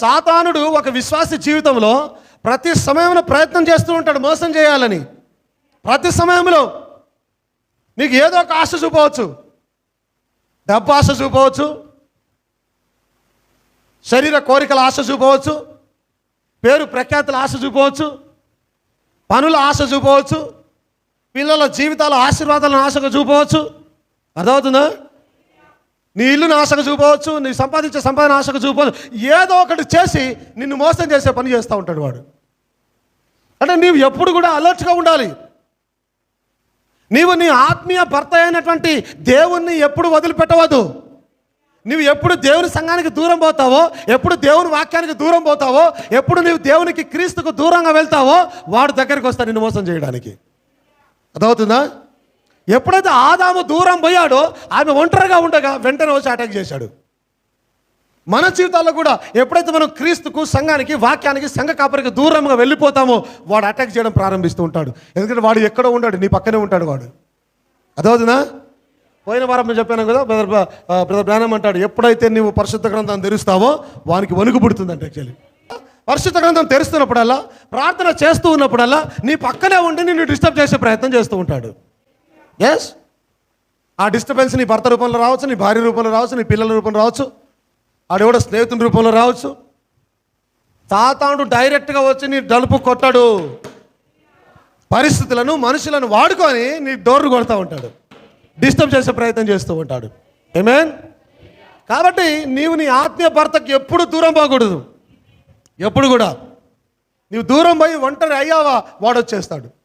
సాతానుడు ఒక విశ్వాస జీవితంలో ప్రతి సమయంలో ప్రయత్నం చేస్తూ ఉంటాడు మోసం చేయాలని. ప్రతి సమయంలో నీకు ఏదో ఒక ఆశ చూపవచ్చు. డబ్బు ఆశ చూపవచ్చు. శరీర కోరికల ఆశ చూపవచ్చు. పేరు ప్రఖ్యాతుల ఆశ చూపవచ్చు. పనుల ఆశ చూపవచ్చు. పిల్లల జీవితాల ఆశీర్వాదాలను ఆశగా చూపవచ్చు. అర్థమవుతుందా? నీ ఇల్లును ఆశకు చూపవచ్చు నీ సంపాదించే సంపాదన ఆశకు చూపవచ్చు. ఏదో ఒకటి చేసి నిన్ను మోసం చేసే పని చేస్తూ ఉంటాడు వాడు. అంటే నీవు ఎప్పుడు కూడా అలర్ట్గా ఉండాలి. నీవు నీ ఆత్మీయ భర్త అయినటువంటి దేవుణ్ణి ఎప్పుడు వదిలిపెట్టవద్దు. నువ్వు ఎప్పుడు దేవుని సంఘానికి దూరం పోతావో ఎప్పుడు దేవుని వాక్యానికి దూరం పోతావో ఎప్పుడు నీవు దేవునికి క్రీస్తుకు దూరంగా వెళ్తావో వాడు దగ్గరికి వస్తా నిన్ను మోసం చేయడానికి. అర్థమవుతుందా? ఎప్పుడైతే ఆదాము దూరం పోయాడో ఆమె ఒంటరిగా ఉండగా వెంటనే వచ్చి అటాక్ చేశాడు. మన జీవితాల్లో కూడా ఎప్పుడైతే మనం క్రీస్తుకు సంఘానికి వాక్యానికి సంఘ కాపరికి దూరంగా వెళ్ళిపోతామో వాడు అటాక్ చేయడం ప్రారంభిస్తూ ఉంటాడు. ఎందుకంటే వాడు ఎక్కడో ఉంటాడు నీ పక్కనే ఉంటాడు వాడు. అదవుతుందా పోయిన వారం నేను చెప్పాను కదా బ్రదర్ బ్రదర్ బ్రానం అంటాడు ఎప్పుడైతే నీవు పరిశుద్ధ గ్రంథం తెరుస్తావో వానికి వణుకు పుడుతుందంట యాక్చువల్లీ పరిశుద్ధ గ్రంథం తెరుస్తున్నప్పుడల్లా ప్రార్థన చేస్తూ ఉన్నప్పుడల్లా నీ పక్కనే ఉండి నిన్ను డిస్టర్బ్ చేసే ప్రయత్నం చేస్తూ ఉంటాడు. ఎస్ ఆ డిస్టర్బెన్స్ నీ భర్త రూపంలో రావచ్చు నీ భార్య రూపంలో రావచ్చు నీ పిల్లల రూపంలో రావచ్చు ఆడెవడో స్నేహితుని రూపంలో రావచ్చు. తాతాడు డైరెక్ట్గా వచ్చి నీ డలుపు కొట్టాడు. పరిస్థితులను మనుషులను వాడుకొని నీ డోర్లు కొడతా ఉంటాడు. డిస్టర్బ్ చేసే ప్రయత్నం చేస్తూ ఉంటాడు. ఏమేన్ కాబట్టి నీవు నీ ఆత్మీయ భర్తకు ఎప్పుడు దూరం పోకూడదు. ఎప్పుడు కూడా. నీవు దూరం పోయి ఒంటరి అయ్యావా? వాడొచ్చేస్తాడు